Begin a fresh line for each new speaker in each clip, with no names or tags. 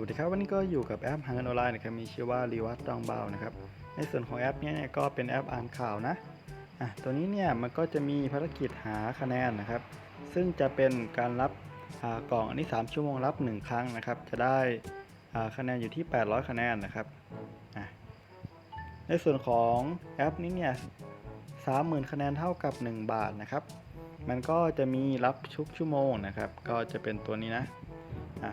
วัสดีครับวันนี้ก็อยู่กับแอปหาเงินออนไลน์นะครับมีชื่อว่ารีวัตดองเบานะครับในส่วนของแอปนี้เนี่ยก็เป็นแอปอ่านข่าวนะอะตัวนี้เนี่ยมันก็จะมีภารกิจหาคะแนนนะครับ ซึ่งจะเป็นการรับกล่องอันนี้ 3 ชั่วโมงรับ 1 ครั้งนะครับ จะได้คะแนนอยู่ที่ 800 คะแนนนะครับอะในส่วนของแอปนี้เนี่ย30,000 คะแนนเท่ากับ 1 บาทนะครับ มันก็จะมีรับชุกชั่วโมงนะครับ ก็จะเป็นตัวนี้นะอะ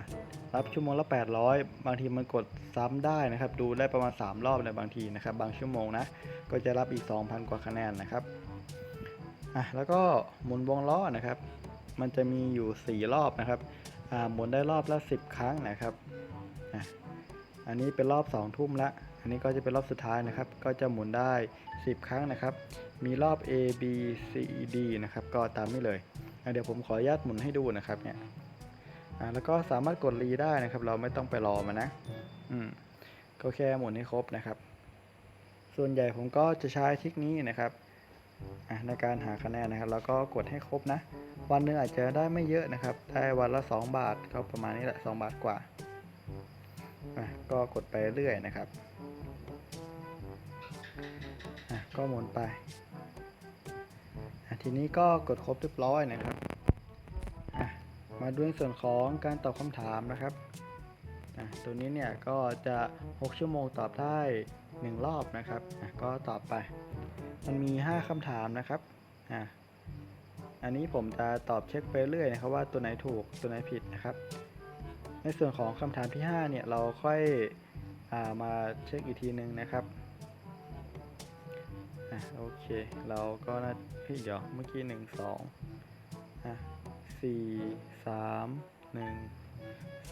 รับชั่วโมงละ 800 บางทีมันกดซ้ำได้นะครับ ดูได้ประมาณ 3 รอบในบางทีนะครับ บางชั่วโมงนะ ก็จะรับอีก 2,000 กว่าคะแนนนะครับ อะ แล้วก็หมุนวงล้อนะครับ มันจะมีอยู่ 4 รอบนะครับ อ่า หมุนได้รอบละ 10 ครั้งนะครับ อะ อันนี้เป็นรอบ 2 ทุ่มละ อันนี้ก็จะเป็นรอบสุดท้ายนะครับ ก็จะหมุนได้ 10 ครั้งนะครับ มีรอบ A B C D นะครับ ก็ตามนี้เลย เดี๋ยวผมขออนุญาตหมุนให้ดูนะครับเนี่ย อ่าแล้วก็สามารถกดรีได้นะครับ เราไม่ต้องไปรอมันนะ อืมก็แค่หมุนให้ครบนะครับ ส่วนใหญ่ผมก็จะใช้ทิคนี้นะครับในการหาคะแนนนะครับ แล้วก็กดให้ครบนะ วันหนึ่งอาจจะได้ไม่เยอะนะครับ ได้วันละ 2 บาทก็ประมาณนี้แหละ 2 บาทกว่า ก็กดไปเรื่อยนะครับ ก็หมุนไป ทีนี้ก็กดครบเรียบร้อยนะครับ มาดูในส่วนของการตอบคำถามนะครับตัวนี้เนี่ยก็จะ 6 ชั่วโมงตอบได้ 1 รอบนะครับก็ตอบไป มันมี 5คำถามนะครับอะอันนี้ผมจะตอบเช็คไปเรื่อยนะครับว่าตัวไหนถูกตัวไหนผิดนะครับ ในส่วนของคำถามที่ 5 เนี่ยเราค่อยอามาเช็คอีกทีหนึ่งนะครับอะโอเค เราก็น่าพี่เดี๋ยวเมื่อกี้หนึ่งสองอะ สี่สามหนึ่ง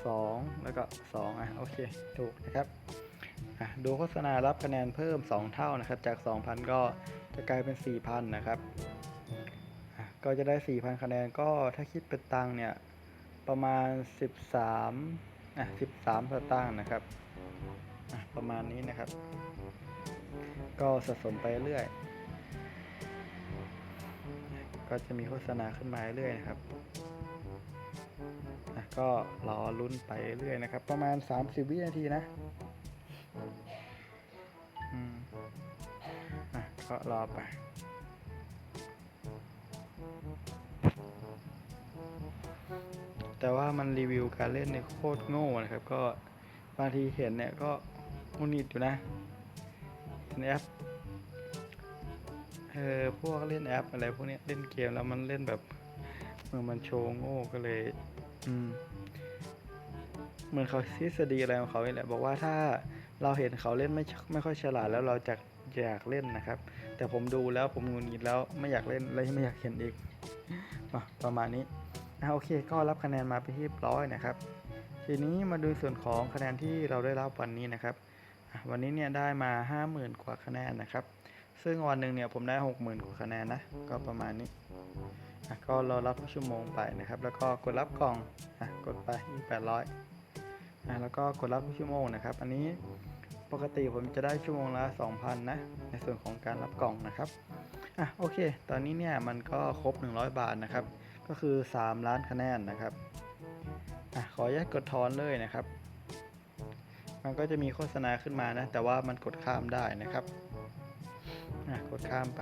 สองแล้วก็สองอะโอเคถูกนะครับอะดูโฆษณารับคะแนนเพิ่ม 2 เท่านะครับ จาก 2,000 ก็จะกลายเป็น 4,000 นะครับก็จะได้ 4,000 คะแนนก็ถ้าคิดเป็นตังค์เนี่ย ประมาณ 13อะ13สตางค์นะครับประมาณนี้นะครับ ก็สะสมไปเรื่อย ก็จะมีโฆษณาขึ้นมาเรื่อยนะครับ ก็รอลุ้นไปเรื่อยนะครับ ประมาณ 30 วินาทีนะอืมอะก็รอไปแต่ว่ามันรีวิวการเล่นเนี่ยโคตรโง่นะครับ ก็บางทีเห็นเนี่ยก็งุนิดอยู่นะในแอปเออพวกเล่นแอปอะไรพวกเนี้ยเล่นเกมแล้วมันเล่นแบบเมือนมันโชว์โง่ก็เลย อืม เหมือนเขาทฤษฎีอะไรของเขาเนี่ยแหละบอกว่าถ้าเราเห็นเขาเล่นไม่ไม่ค่อยฉลาดแล้วเราจะอยากเล่นนะครับ แต่ผมดูแล้วผมงุนงิดแล้วไม่อยากเล่นเลยไม่อยากเห็นอีกอประมาณนี้อะโอเค ก็รับคะแนนมาไปที่ร้อยนะครับ ทีนี้มาดูส่วนของคะแนนที่เราได้รับวันนี้นะครับ วันนี้เนี่ยได้มา 50,000 กว่าคะแนนนะครับ ซึ่งวันหนึ่งเนี่ยผมได้ 60,000 กว่าคะแนนนะ ก็ประมาณนี้ ก็รอรับทุกชั่วโมงไปนะครับ แล้วก็กดรับกล่องอะกดไปอีก800อะแล้วก็กดรับทุกชั่วโมงนะครับ อันนี้ปกติผมจะได้ชั่วโมงละ 2,000 นะ ในส่วนของการรับกล่องนะครับอะโอเค ตอนนี้เนี่ยมันก็ครบ 100 บาทนะครับ ก็คือ 3 ล้านคะแนนนะครับอะขออนุญาตกดถอนเลยนะครับ มันก็จะมีโฆษณาขึ้นมานะ แต่ว่ามันกดข้ามได้นะครับอะกดข้ามไป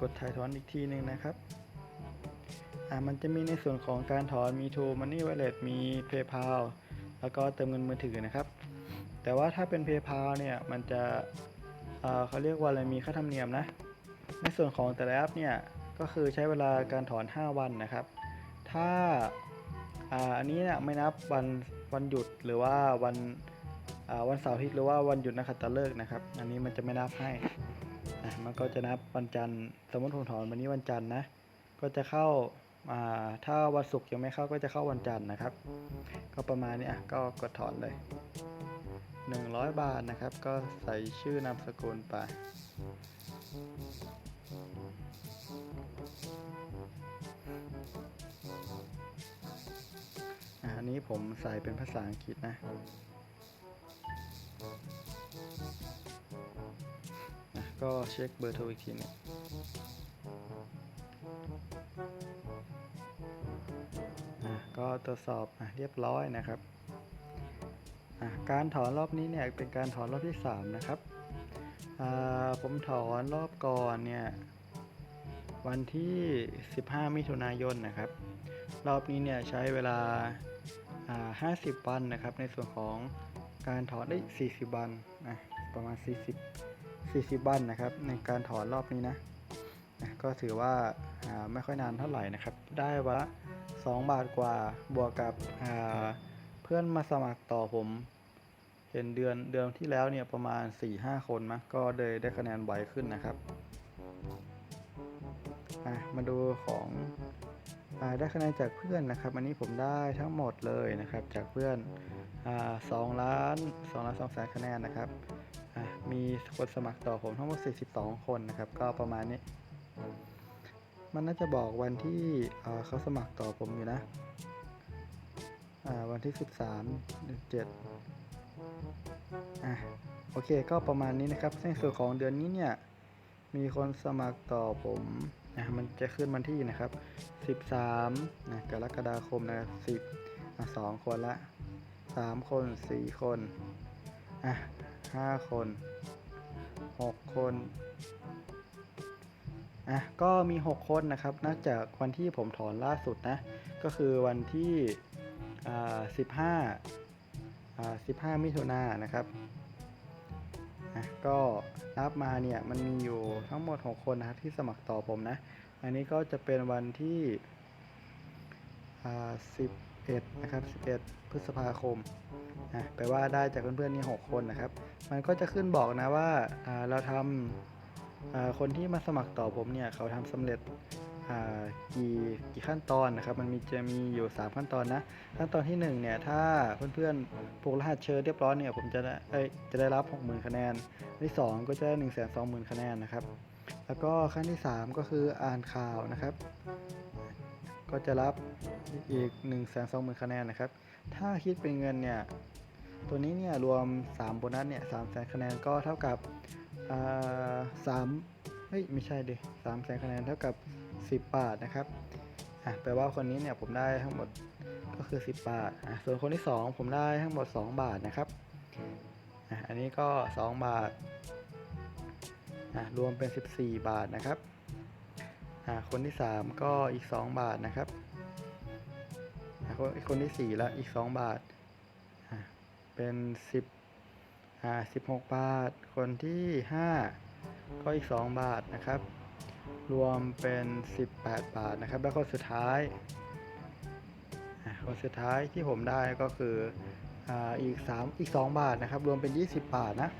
กดถ่ายถอนอีกทีหนึ่งนะครับอะมันจะมีในส่วนของการถอนมี True Money Wallet มี PayPal แล้วก็เติมเงินมือถือนะครับ แต่ว่าถ้าเป็น PayPal เนี่ยมันจะเอ่อเขาเรียกว่าอะไรมีค่าธรรมเนียมนะ ในส่วนของแต่ละแอปเนี่ยก็คือใช้เวลาการถอน 5 วันนะครับ ถ้าอ่าอันนี้เนี่ยไม่นับวันวันหยุดหรือว่าวันอ่าวันเสาร์อาทิตย์หรือว่าวันหยุดนักขัตฤกษ์นะครับ อันนี้มันจะไม่นับให้ อะมันก็จะนับวันจันทร์สมมติผมถอนวันนี้วันจันทร์นะ ก็จะเข้าถ้าวันศุกร์ยังไม่เข้าก็จะเข้าวันจันทร์นะครับ ก็ประมาณนี้อะก็กดถอนเลย 100 บาทนะครับ ก็ใส่ชื่อนามสกุลไปอันนี้ผมใส่เป็นภาษาอังกฤษนะ ก็เช็คเบอร์โทรอีกทีหนึงอะก็ตรวจสอบอะเรียบร้อยนะครับการถอนรอบนี้เนี่ยเป็นการถอนรอบที่ 3 นะครับผมถอนรอบก่อนเนี่ยวันที่ 15 มิถุนายนนะครับ รอบนี้เนี่ยใช้เวลาา50 วันนะครับ ในส่วนของการถอนได้ 40 วันนะประมาณ 40 40วันนะครับ ในการถอนรอบนี้นะนะก็ถือว่าอ่าไม่ค่อยนานเท่าไหร่นะครับ ได้วันละ 2 บาทกว่าบวกกับอ่าเพื่อนมาสมัครต่อผม เห็นเดือนเดือนที่แล้วเนี่ยประมาณ 4-5 คนนะก็เลยได้คะแนนไวขึ้นนะครับอะมาดูของอาได้คะแนนจากเพื่อนนะครับ อันนี้ผมได้ทั้งหมดเลยนะครับจากเพื่อนอา2ล้าน2ล้าน2แสนคะแนนนะครับอะ มีคนสมัครต่อผมทั้งหมด 42 คนนะครับ ก็ประมาณนี้ มันน่าจะบอกวันที่เเขาสมัครต่อผมอยู่นะอ่าวันที่ 13เดือน7อะโอเคก็ประมาณนี้นะครับในส่วนของเดือนนี้เนี่ย มีคนสมัครต่อผมนะมันจะขึ้นวันที่นะครับ 13นะกรกฎาคมนะ10 2 คนละ 3 คน 4 คนอะ 5คน6คนอะก็มี 6 คนนะครับนับจากวันที่ผมถอนล่าสุดนะ ก็คือวันที่อ่า15อ่า15มิถุนายนนะครับอะก็นับมาเนี่ยมันมีอยู่ทั้งหมด 6 คนนะครับที่สมัครต่อผมนะ อันนี้ก็จะเป็นวันที่อ่า11นะครับ11พฤษภาคม อะแปลว่าได้จากเพื่อนๆนี่6คนนะครับ มันก็จะขึ้นบอกนะว่าเราทำคนที่มาสมัครต่อผมเนี่ยเขาทำสำเร็จกี่กี่ขั้นตอนนะครับ มันมีจะมีอยู่ 3 ขั้นตอนนะขั้นตอนที่ 1 เนี่ย ถ้าเพื่อนๆผูกรหัสเชิญเรียบร้อยเนี่ยผมจะได้จะได้รับ 60,000 คะแนนอันที่ 2 ก็จะได้ 1 2 0 0 0 0 คะแนนนะครับ แล้วก็ขั้นที่ 3 ก็คืออ่านข่าวนะครับ ก็จะรับอีก 1 2 0 0 0 0 คะแนนนะครับ ถ้าคิดเป็นเงินเนี่ย ตัวนี้เนี่ยรวม 3 โบนัสเนี่ย3 0 0 0 0คะแนนก็เท่ากับสามเฮ้ยไม่ใช่ดิสามแสนคะแนนเท่ากับ 10 บาทนะครับอะแปลว่าคนนี้เนี่ยผมได้ทั้งหมดก็คือ 10 บาทอะส่วนคนที่ 2 ผมได้ทั้งหมด 2 บาทนะครับอะอันนี้ก็ 2 บาทอะรวมเป็น 14 บาทนะครับอะคนที่ 3 ก็อีก 2 บาทนะครับอะคนคนที่4แล้วอีก 2 บาท เป็น 10อ่า16 บาท คนที่ 5 ก็อีก 2 บาทนะครับ รวมเป็น 18 บาทนะครับ แล้วคนสุดท้ายคนสุดท้ายที่ผมได้ก็คืออ่าอีก3อีก 2 บาทนะครับ รวมเป็น 20 บาทนะ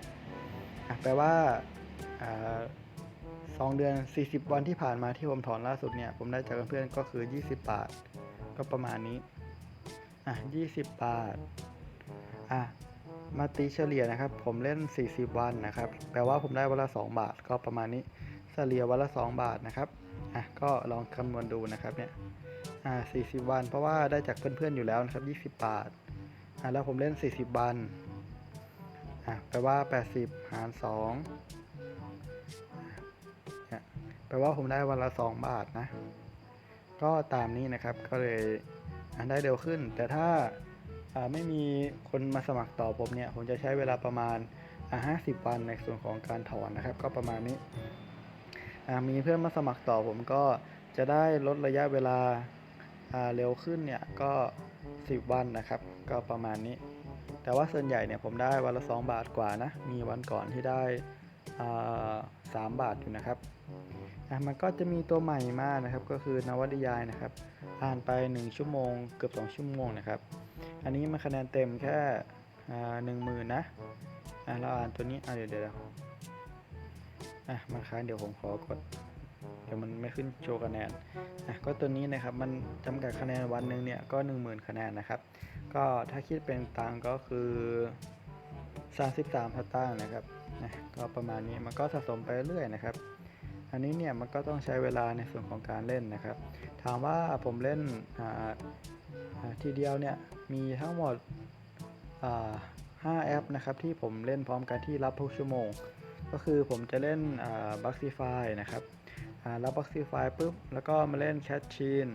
อะแปลว่าอ่าสองเดือน 40 วันที่ผ่านมาที่ผมถอนล่าสุดเนี่ย ผมได้จากเพื่อนๆก็คือ 20 บาท ก็ประมาณนี้ อะ 20 บาท อะมาตีเฉลี่ยนะครับ ผมเล่น 40 วันนะครับ แปลว่าผมได้วันละ 2 บาท ก็ประมาณนี้ เฉลี่ยวันละ 2 บาทนะครับ อะ ก็ลองคำนวณดูนะครับเนี่ย อ่า40 วัน เพราะว่าได้จากเพื่อนๆอยู่แล้วนะครับ 20 บาท อะแล้วผมเล่น 40 วัน อะ แปลว่า 80 หาร2เนี่ยแปลว่าผมได้วันละ 2 บาทนะ ก็ตามนี้นะครับ ก็เลยอะได้เร็วขึ้น แต่ถ้า ไม่มีคนมาสมัครต่อผมเนี่ยผมจะใช้เวลาประมาณอ่า50วันในส่วนของการถอนนะครับ ก็ประมาณนี้มีเพื่อนมาสมัครต่อผมก็จะได้ลดระยะเวลาเร็วขึ้นเนี่ยก็ 10 วันนะครับ ก็ประมาณนี้ แต่ว่าส่วนใหญ่เนี่ยผมได้วันละ 2 บาทกว่านะ มีวันก่อนที่ได้อ่า3บาทอยู่นะครับมันก็จะมีตัวใหม่มากนะครับ ก็คือนวนิยายนะครับ อ่านไป 1 ชั่วโมง เกือบ 2 ชั่วโมงนะครับ อันนี้มันคะแนนเต็มแค่หนึ่งหมื่นนะอ่าเราอ่านตัวนี้อ่าเดี๋ยวเดี๋ยวอะมันค้างเดี๋ยวผมขอกดเดี๋ยวมันไม่ขึ้นโชว์คะแนนอะก็ตัวนี้นะครับมันจำกัดคะแนนวันหนึ่งเนี่ยก็ 10,000 คะแนนนะครับ ก็ถ้าคิดเป็นตังก็คือ 33สตางนะครับนะก็ประมาณนี้มันก็สะสมไปเรื่อยนะครับ อันนี้เนี่ยมันก็ต้องใช้เวลาในส่วนของการเล่นนะครับ ถามว่าผมเล่นอ่า ทีเดียวเนี่ยมีทั้งหมด5แอปนะครับที่ผมเล่นพร้อมกันที่รับทุกชั่วโมง ก็คือผมจะเล่นอ่า Boxify นะครับรับ Boxify ปุ๊บแล้วก็มาเล่น Cat c h e e n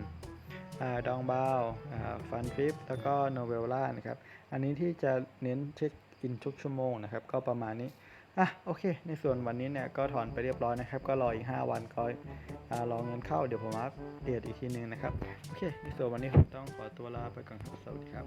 อ่าดองบาวอ่าฟันฟิปแล้วก็โนเวลล่านะครับ อันนี้ที่จะเน้นเช็คอินทุกชั่วโมงนะครับ ก็ประมาณนี้ อะโอเค ในส่วนวันนี้เนี่ยก็ถอนไปเรียบร้อยนะครับ ก็รออีก 5 วันก็รอเงินเข้าเดี๋ยวผมอัปเดตอีกทีนึงนะครับ โอเค ในส่วนวันนี้ผมต้องขอตัวลาไปก่อนครับสวัสดีครับ